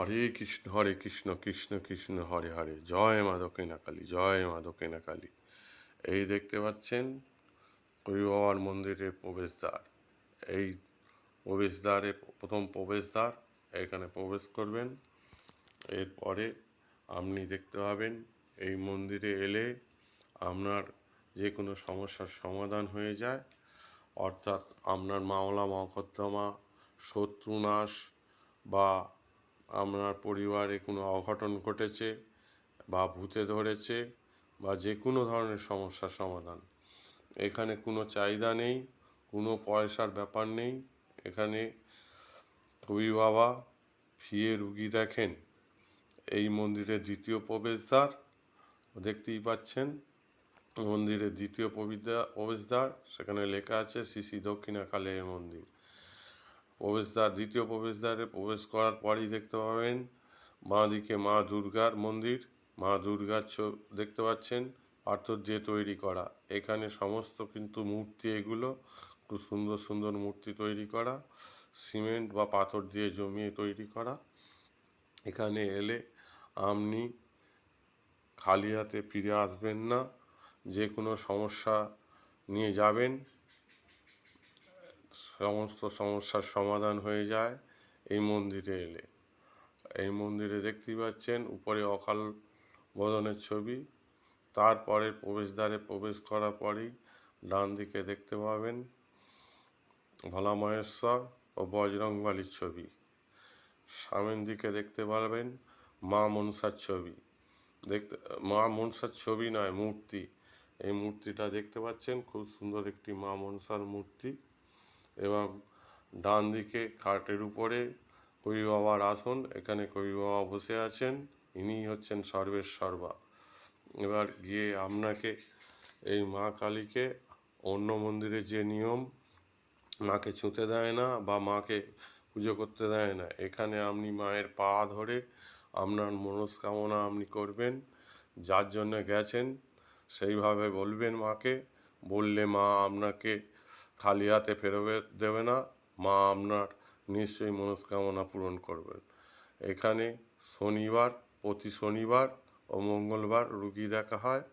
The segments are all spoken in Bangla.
হরে কৃষ্ণ হরে কৃষ্ণ কৃষ্ণ কৃষ্ণ, হরে হরে। জয় মা দক্ষিণা কালী জয় মা দক্ষিণা কালী এই দেখতে পাচ্ছেন কবি বাবার মন্দিরের প্রবেশদ্বার। এই প্রবেশদ্বারে প্রথম প্রবেশদ্বার, এখানে প্রবেশ করবেন। এরপরে আপনি দেখতে পাবেন এই মন্দিরে এলে আপনার যে কোনো সমস্যার সমাধান হয়ে যায়। অর্থাৎ আপনার মামলা মকদ্দমা, শত্রুনাশ বা আপনার পরিবারে কোনো অঘটন ঘটেছে বা ভূতে ধরেছে বা যে কোনো ধরনের সমস্যার সমাধান। এখানে কোনো চাহিদা নেই, কোনো পয়সার ব্যাপার নেই। এখানে কবি বাবা ফিয়ে রুগী দেখেন। এই মন্দিরের দ্বিতীয় প্রবেশদ্বার দেখতেই পাচ্ছেন। মন্দিরের দ্বিতীয় প্রবেশদ্বার সেখানে লেখা আছে শ্রী শ্রী দক্ষিণা কালের মন্দির। প্রবেশদ্বার, দ্বিতীয় প্রবেশদ্বারে প্রবেশ করার পরই দেখতে পাবেন বাঁ দিকে মা দুর্গার মন্দির। মা দুর্গার দেখতে পাচ্ছেন পাথর দিয়ে তৈরি করা। এখানে সমস্ত কিন্তু মূর্তি এগুলো, খুব সুন্দর সুন্দর মূর্তি তৈরি করা, সিমেন্ট বা পাথর দিয়ে জমিয়ে তৈরি করা। এখানে এলে আপনি খালি হাতে ফিরে আসবেন না, যে কোনো সমস্যা নিয়ে যাবেন। সমস্ত সমস্যার সমাধান হয়ে যায়, এই মন্দিরে এলে। এই মন্দিরে দেখতেই পাচ্ছেন, উপরে অকাল বোধনের ছবি। তারপরে প্রবেশদ্বারে প্রবেশ করার পরেই ডান দিকে দেখতে পাবেন ভোলা মহেশ্বর ও বজরংবলীর ছবি। সামনের দিকে দেখতে পাবেন মা মনসার ছবি। দেখতে, মা মনসার ছবি নয়, মূর্তি। এই মূর্তিটা দেখতে পাচ্ছেন, খুব সুন্দর একটি মা মনসার মূর্তি। এবং ডান দিকে খাটের উপরে কবি বাবার আসন এখানে কবি বাবা বসে আছেন ইনিই হচ্ছেন সর্বের সর্বা এবার গিয়ে আপনাকে এই মা কালীকে অন্য মন্দিরে যে নিয়ম, মাকে ছুঁতে দেয় না বা মাকে পুজো করতে দেয় না, এখানে আপনি মায়ের পা ধরে আপনার মনস্কামনা আপনি করবেন, যার জন্য গেছেন, সেইভাবে বলবেন মাকে, বললে মা আপনাকে খালি হাতে ফেরবে দেবে না, মা আপনার নিশ্চয়ই মনস্কামনা পূরণ করবেন। এখানে শনিবার, প্রতি শনিবার ও মঙ্গলবার রুগী দেখা হয়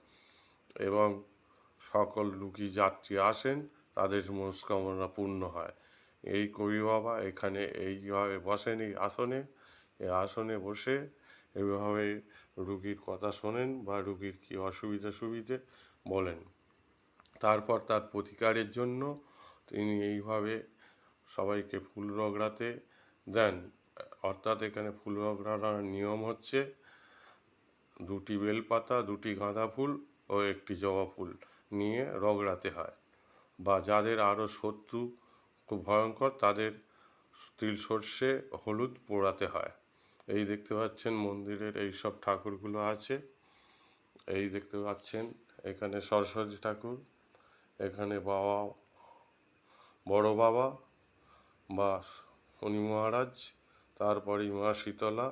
এবং সকল রুগী যাত্রী আসেন, তাদের মনস্কামনা পূর্ণ হয়। এই কবি বাবা এখানে এইভাবে বসেন এই আসনে এই আসনে বসে এইভাবে রুগীর কথা শোনেন বা রুগীর কী অসুবিধা সুবিধে বলেন। তারপর তার প্রতিকারের জন্য তিনি এইভাবে সবাইকে ফুল রগড়াতে দেন। অর্থাৎ এখানে ফুল রগড়ানোর নিয়ম হচ্ছে দুটি বেলপাতা, দুটি গাঁদা ফুল ও একটি জবা ফুল নিয়ে রগড়াতে হয়। বা যাদের আরও শত্রু খুব ভয়ঙ্কর, তাদের তিল সর্ষে, হলুদ পোড়াতে হয়। এই দেখতে পাচ্ছেন মন্দিরের এই সব ঠাকুরগুলো আছে। এই দেখতে পাচ্ছেন এখানে সরস্বতী ঠাকুর, এখানে বাবা বড় বাবা বা শনি মহারাজ তারপরেই মা শীতলা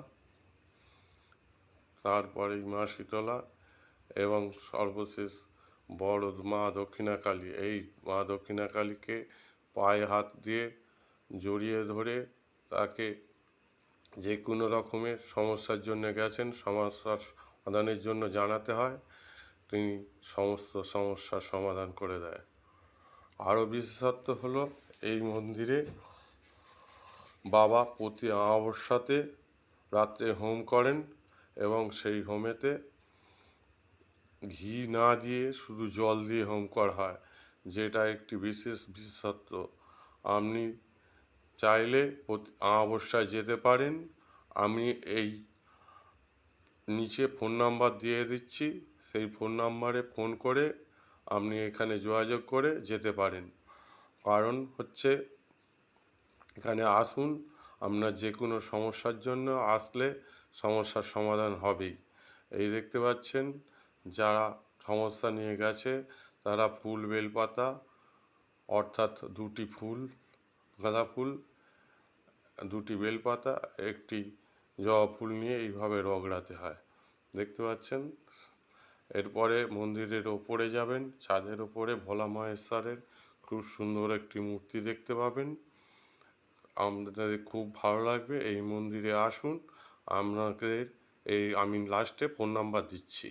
তারপরেই মা শীতলা এবং সর্বশেষ বড় মা দক্ষিণাকালী। এই মা দক্ষিণাকালীকে পায়ে হাত দিয়ে জড়িয়ে ধরে তাকে যে কোনো রকমের সমস্যার জন্য গেছেন, সমস্যার সমাধানের জন্য জানাতে হয়, তিনি সমস্ত সমস্যার সমাধান করে দেয়। আরও বিশেষত্ব হলো এই মন্দিরে বাবা প্রতি অমাবস্যাতে রাত্রে হোম করেন এবং সেই হোমেতে ঘি না দিয়ে শুধু জল দিয়ে হোম করা হয়, যেটা একটি বিশেষ বিশেষত্ব। আপনি চাইলে প্রতি অমাবস্যায় যেতে পারেন। আমি এই নিচে ফোন নাম্বার দিয়ে দিচ্ছি। সেই ফোন নাম্বারে ফোন করে আপনি এখানে যোগাযোগ করে যেতে পারেন। কারণ হচ্ছে, এখানে আসুন, আপনার যে কোনো সমস্যার জন্য আসলে সমস্যার সমাধান হবেই। এই দেখতে পাচ্ছেন, যারা সমস্যা নিয়ে গেছে, তারা ফুল বেলপাতা, অর্থাৎ দুটি ফুল, গাঁদা ফুল, দুটি বেলপাতা, একটি জবা ফুল নিয়ে এইভাবে রগড়াতে হয়। দেখতে পাচ্ছেন? এরপরে মন্দিরের ওপরে যাবেন, ছাদের ওপরে ভোলা মহেশ্বরের খুব সুন্দর একটি মূর্তি দেখতে পাবেন। আমাদের খুব ভালো লাগবে, এই মন্দিরে আসুন। আপনাদের এই, আমি লাস্টে ফোন নাম্বার দিচ্ছি।